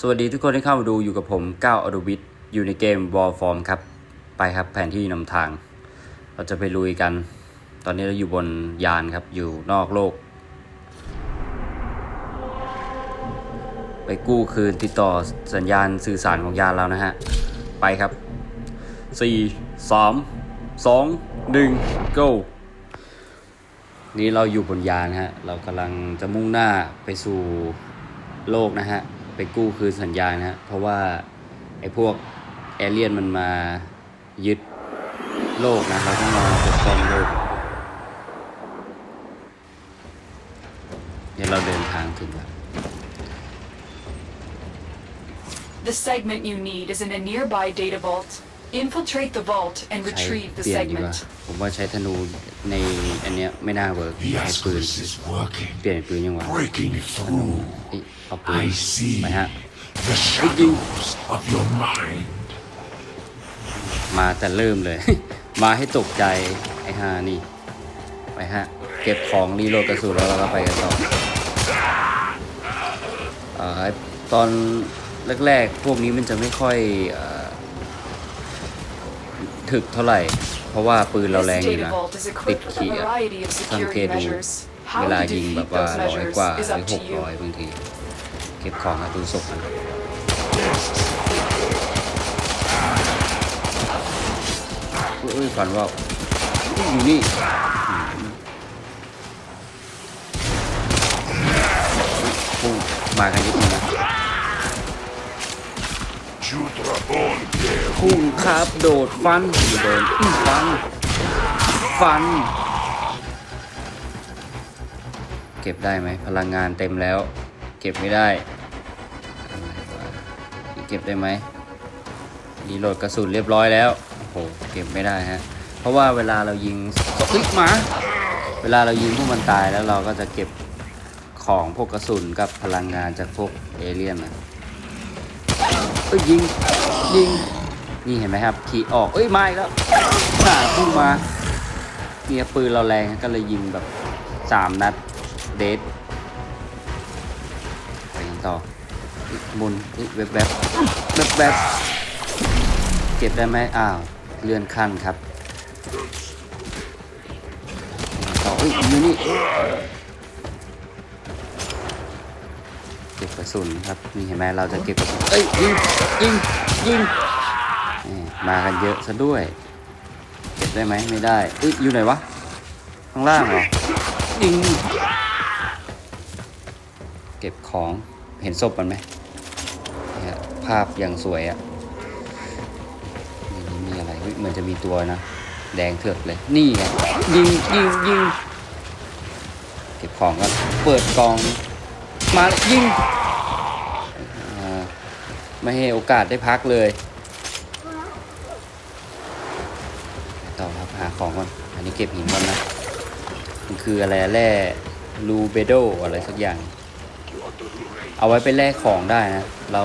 สวัสดีทุกคนที่เข้ามาดูอยู่กับผมก้าวอดวิทอยู่ในเกม Warform ครับ ไปครับแผนที่นำทาง เราจะไปลุยกัน ตอนนี้เราอยู่บนยานครับ อยู่นอกโลก ไปกู้คืนติดต่อสัญญาณสื่อสารของยานเรานะฮะ ไปครับ 4 3 2 1 go นี่เราอยู่บนยานฮะ เรากำลังจะมุ่งหน้าไปสู่โลกนะฮะ ไปกู้คืนสัญญาณฮะเพราะว่าไอ้พวกเอเลียนมันมายึดโลกนะเราต้องมาปกป้องโลกเดี๋ยวเราเดินทางถึงแล้ว The segment you need is in a nearby data vault. Infiltrate the vault and ใช้ retrieve the เปลี่ยนดีกว่า segment. ผมว่าใช้ธนูในอันเนี้ยไม่น่าเวิร์ก The ใช้ปืน Asperis is working, เปลี่ยนเป็นปืนยังวะ breaking ธนู through. เอ้ยเอาปืน I see ไปฮะ the shadows of your mind. มาแต่เริ่มเลย มาให้ตกใจไอ้ห่านี่ ไปฮะ เก็บของรีโหลดกระสุนแล้วเราก็ไปกันต่อเอ่อตอนแรกๆ พวกนี้มันจะไม่ค่อยเอ่อ ถึกเท่าไหร่ เพราะว่าปืนเราแรง This อยู่ data นะ vault is ติด equipped with ขี a อะ variety of สังเก security ตดู measures. เว How ลา to ยิงแบบ defeat ว่า those ร้อย measures กว่า is หรือ up ห to ก you. ร้อยบางที เก็บของมาดูศพกันเอ้ยฝันว่าอยู่นี่พุ่งมากันนิดนึงนะ Judrabon, there พุ่งครับ โดดฟันอยู่โดนฟัน ฟัน เก็บได้ไหมพลังงานเต็มแล้ว เก็บไม่ได้เก็บได้ไหมรีโหลดกระสุนเรียบร้อยแล้วโอ้โหเก็บไม่ได้ฮะ เพราะว่าเวลาเรายิงเฮ้ยหมาเวลาเรายิงพวกมันตายแล้วเราก็จะเก็บของพวกกระสุนกับพลังงานจากพวกเอเลี่ยนนะเอ้ยยิง ยิง นี่เห็นไหมครับขี่ออกเอ้ยมาอีกแล้วผ่าพุ่งมาเนี่ยปืนเราแรงก็เลยยิงแบบสามนัดเดทไปกันต่อมุนเอ้ยแวบแบบแวบแบบเก็บได้ไหมอ้าวเลื่อนขั้นครับต่อเอ้ยอยู่นี่เก็บกระสุนครับนี่เห็นไหมเราจะเก็บกระสุนเอ้ยยิงยิงยิง มากันเยอะซะด้วย เก็บได้ไหมไม่ได้เอ้ยอยู่ไหนวะ ข้างล่างเหรอยิงเก็บของเห็นศพมันไหมเนี่ยภาพอย่างสวยอะ่ะนี่มีอะไรเหมือนจะมีตัวนะ แดงเถือกเลย นี่ไงยิงยิงยิงเก็บของกันเปิดกองมายิงไม่ให้โอกาสได้พักเลย ต่อครับหา ของก่อน อันนี้เก็บหินก่อนนะ มันคืออะไรแร่ลูเบโดอะไรสักอย่าง เอาไว้ไปแลกของได้นะ เรา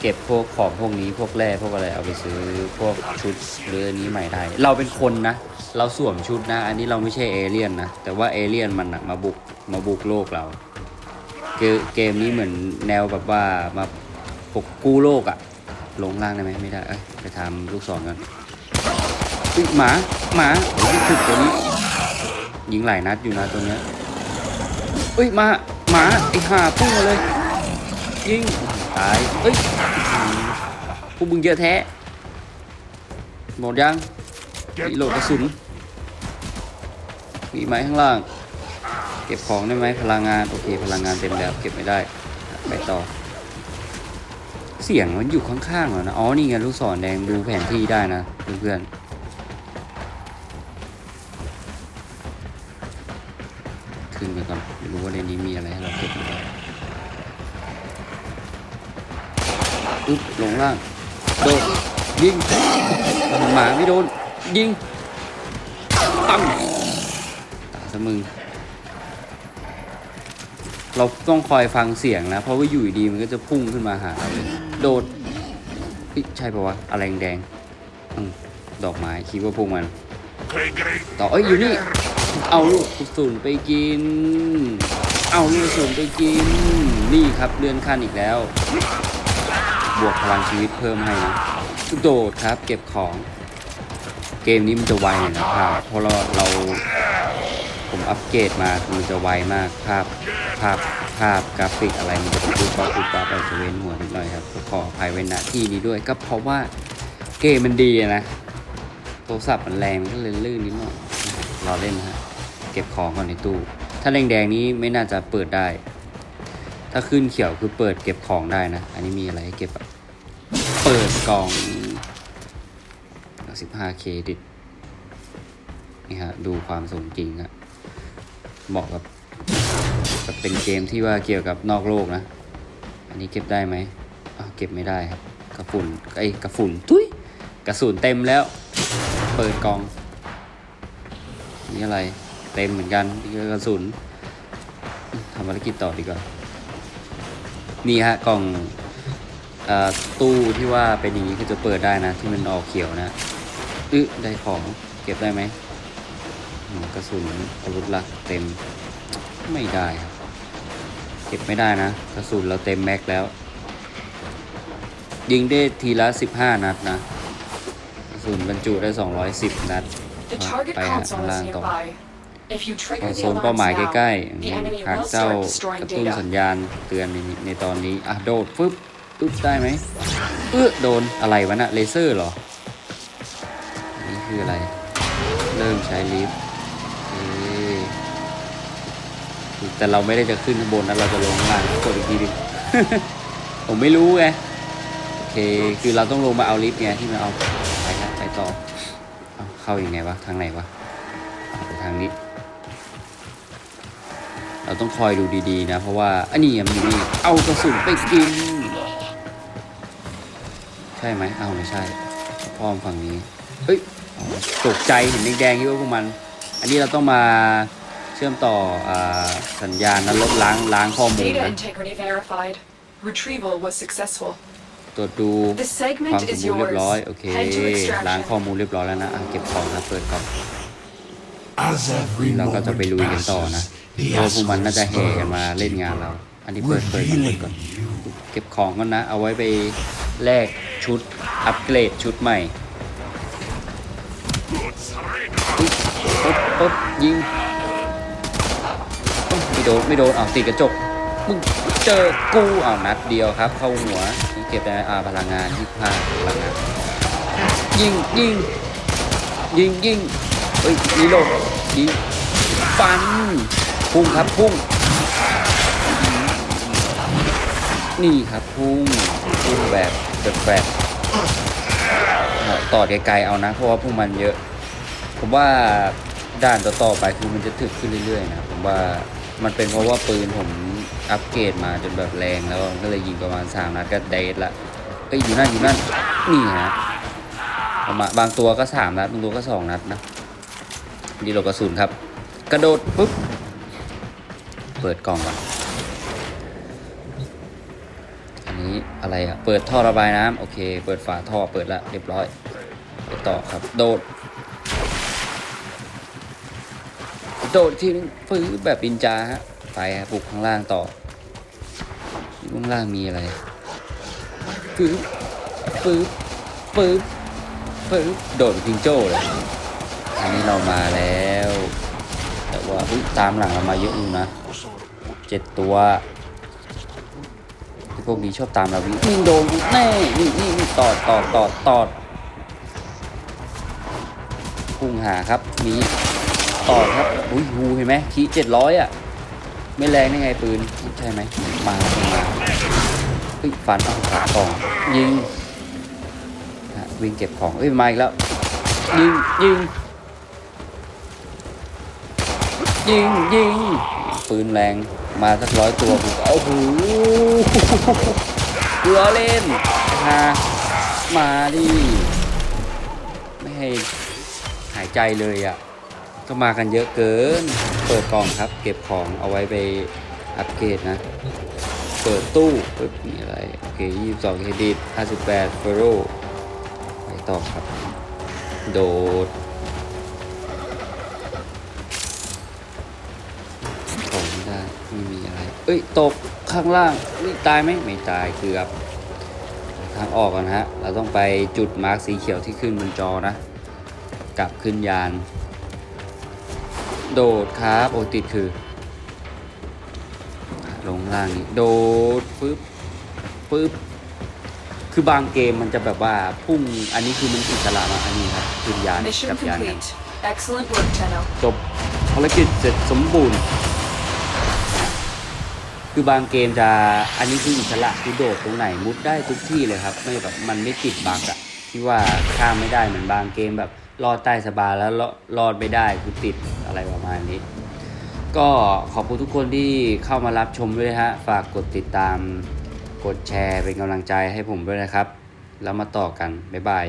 เก็บพวกของพวกนี้พวกแร่พวกอะไรเอาไปซื้อพวกชุดหรืออันนี้ใหม่ได้ เราเป็นคนนะ เราสวมชุดนะ อันนี้เราไม่ใช่เอเลี่ยนนะ แต่ว่าเอเลี่ยนมันนะมาบุกมาบุกโลกเราเกมเกมนี้เหมือนแนวแบบว่ามาปกกู้โลกอะลงล่างได้ไหมไม่ได้ เอ้ยไปทำลูกศรกัน อุ๊ยหมาหมาโอ้ยถึกตัวนี้ยิงหลายนัดอยู่นะตัวเนี้ยเอ้ยมาหมาไอ้ห่าพุ่งมาเลย ยิงตายเอ้ยอื้อหือพวกมึงเยอะแท้หมดยังมีโหลดกระสุนมีไหมข้างล่าง เก็บของได้ไหมพลังงานโอเค พลังงานเต็มแล้วเก็บไม่ได้ไปต่อ เสียงมันอยู่ข้างๆเหรอนะอ๋อนี่ไงลูกศรแดงดูแผนที่ได้นะเพื่อนๆ ขึ้นไปก่อนไม่รู้ว่าในนี้มีอะไรให้เราเก็บหรือเปล่าอึ๊บลงล่างโดดยิงหมาไม่โดน ยิงตั้มตายซะมึงเราต้องคอยฟังเสียงนะ เพราะว่าอยู่ดีมันก็จะพุ่งขึ้นมาหาเราเลยโดดใช่ปะวะอะไรแดงอดอกไม้คิดว่าพวกมัน ต่อเอ้ยอยู่นี่ เอาลูกกระสุนไปกิน เอาลูกกระสุนไปกิน นี่ครับเลื่อนขั้นอีกแล้ว บวกพลังชีวิตเพิ่มให้นะโดดครับ เก็บของ เกมนี้มันจะไวหน่อยนะภาพเพราะเราเรา ผมอัปเกรดมามันจะไวมากภาพภาพภาพกราฟิกอะไรมันจะปุ๊บปั๊บปุ๊บปั๊บอาจจะเว้นหัวนิดหน่อยครับก็ขออภัยไว้ณที่นี้ด้วย ก็เพราะว่าเกมมันดีนะโทรศัพท์มันแรงมันก็เลยลื่นนิดหน่อยรอเล่นนะฮะ เก็บของก่อนในตู้ ถ้าแดงๆนี้ไม่น่าจะเปิดได้ ถ้าขึ้นเขียวคือเปิดเก็บของได้นะ อันนี้มีอะไรให้เก็บอะเปิดกล่อง 15เครดิตนี่ฮะดูความสมจริงฮะเหมาะกับกับเป็นเกมที่ว่าเกี่ยวกับนอกโลกนะ อันนี้เก็บได้ไหมเก็บไม่ได้ครับกระฝุ่นไอ้ยกระฝุ่นทุยกระสุนเต็มแล้ว เปิดกล่องนี่อะไร เต็มเหมือนกันกระสุนทำภารกิจต่อดีกว่า นี่ฮะกล่องอตู้ที่ว่าเป็นอย่างนี้คือจะเปิดได้นะ ที่มันออกเขียวนะอึได้ของเก็บได้ไหมกระสุนอาวุธลักเต็มไม่ได้ครับเก็บไม่ได้นะ กระสุนเราเต็มแม็กแล้ว ยิงได้ทีละ 15 นัดนะกระสุนบรรจุได้ 210 นัดไปฮะ console ข้างล่างต่อ โซ the นเป้าหมาย alarms ใกล้ now, ๆ the enemy หาก will เจ้า start ก destroying ระตุ้นสัญ data. ญาณเตือนในในตอนนี้ อะ โดดฟึบปึ๊บได้ไหมเออโดนอะไรวะน่ะเลเซอร์เหรออันนี้คืออะไร เริ่มใช้ลิฟต์เอ๊ะแต่เราไม่ได้จะขึ้นข้างบนนะเราจะลงข้างล่างกดอีกทีดิผมไม่รู้ไงโอเค คือเราต้องลงมาเอาลิฟต์ไงที่มันเอาไปนะไปต่อเอาเข้ายังไงวะ ทางไหนวะเอาไปทางนี้ เราต้องคอยดูดีๆนะ เพราะว่าอันนี้มันอยู่นี่เอากระสุนไปกิน ใช่ไหมเอาไม่ใช่พ่อมฝั่งนี้ เฮ้ยอ๋อตกใจเห็นแดงๆที่ว่าพวกมัน อันนี้เราต้องมาเชื่อมต่ออาสัญญาณนะลบล้างล้างข้อมูล Data นะ integrity verified. Retrieval was successul. ตรวจดู The ความ segment สม is บูรณ์เรียบ yours. ร้อยโอเค Head to ล้าง extraction. ข้อมูลเรียบร้อยแล้วนะอะเก็บของนะเปิดกล่อง As every เราก็จะไป moment ลุยกันต่อนะ passes, เพ the ราะว่าพวกมันน่าจะแห่กัน astral มาเล่นงานเรา อันนี้เปิดเปิดก่อนเปิด revealing ก่อน you เก็บของก่อนนะ เอาไว้ไปแลกชุดอัปเกรดชุดใหม่ปึ๊บปึ๊บปึ๊บยิงปึ๊บไม่โดนไม่โดนอ้าวติดกระจกมึงเจอกูอ้าวนัดเดียวครับ เข้าหัวนี่เก็บได้ไหมอ่าพลังงานที่พลาดพลังงานยิงยิงยิงยิงเฮ้ยรีโหลดยิงฟัน พุ่งครับพุ่ง นี่ครับพุ่งพุ่งแบบแปลกๆต่อไกลๆเอานะ เพราะว่าพวกมันเยอะ ผมว่าด่านต่อๆไปคือมันจะถึกขึ้นเรื่อยๆนะผมว่ามันเป็นเพราะว่าปืนผมอัปเกรดมาจนแบบแรงแล้วก็เลยยิงประมาณสามนัดก็เดทละเอ้ยอยู่นั่นอยู่นั่นนี่ฮะประมาณบางตัวก็สามนัดบางตัวก็สองนัดนะดีโหลกระสุนครับ กระโดดปุ๊บ เปิดกล่องก่อน อันนี้อะไรอะเปิดท่อระบายน้ำโอเค เปิดฝาท่อเปิดละเรียบร้อย ไปต่อครับ โดด โดดทีนึงฟื้นแบบปินจาฮะ ไปฮะปลุกข้างล่างต่อข้างล่างมีอะไรฟื้นฟื้นฟื้นฟื้นโดดเป็นจิงโจ้เลย อันนี้เรามาแล้ว ว่าอุ๊ยตามหลังเรามาเยอะอยู่นะเจ็ดตัวพวกนี้ชอบตามเราวิ่งยิงโดนแน่นี่นี่ตอดตอดตอดตอดพุ่งหาครับหนีตอดครับอุ้ยฮูเห็นไหมทีเจ็ดร้อยอะไม่แรงได้ไงปืนใช่ไหมมามาเฮ้ยฟันเอาขากล่องยิงฮะวิ่งเก็บของเอ้ยมาอีกแล้วยิงยิง ยิงยิงปืนแรงมาสักร้อยตัวกูก็โอ้โหเกลือเล่นฮะมาดิไม่ให้หายใจเลยอะ ก็มากันเยอะเกิน เปิดกล่องครับ เก็บของเอาไว้ไปอัปเกรดนะ เปิดตู้ปึ๊บมีอะไร โอเค22เครดิต58เฟโรไปต่อครับ โดด ไม่ได้ไม่มีอะไร เอ้ยตกข้างล่างนี่ตายไหมไม่ตายเกือบทางออกกันฮะ เราต้องไปจุดมาร์คสีเขียวที่ขึ้นบนจอนะ กลับขึ้นยาน โดดครับโอติดคือ ลงล่างนี้โดดปึ๊บปึ๊บคือบางเกมมันจะแบบว่าพุ่งอันนี้คือมันอิสระมาอันนี้ครับขึ้นยาน Mission กับยานกัน complete. Excellent work, Tenno. จบภารกิจเสร็จสมบูรณ์ คือบางเกมจะอันนี้คืออิสระคือโดดตรงไหนมุดได้ทุกที่เลยครับ ไม่แบบมันไม่ติดบักอะที่ว่าข้ามไม่ได้เหมือนบางเกมแบบลอดใต้สะบาแล้วลอลอดไม่ได้คือติดอะไรประมาณนี้ ก็ขอบคุณทุกคนที่เข้ามารับชมด้วยฮะ ฝากกดติดตาม กดแชร์เป็นกำลังใจให้ผมด้วยนะครับ แล้วมาต่อกัน บ๊ายบาย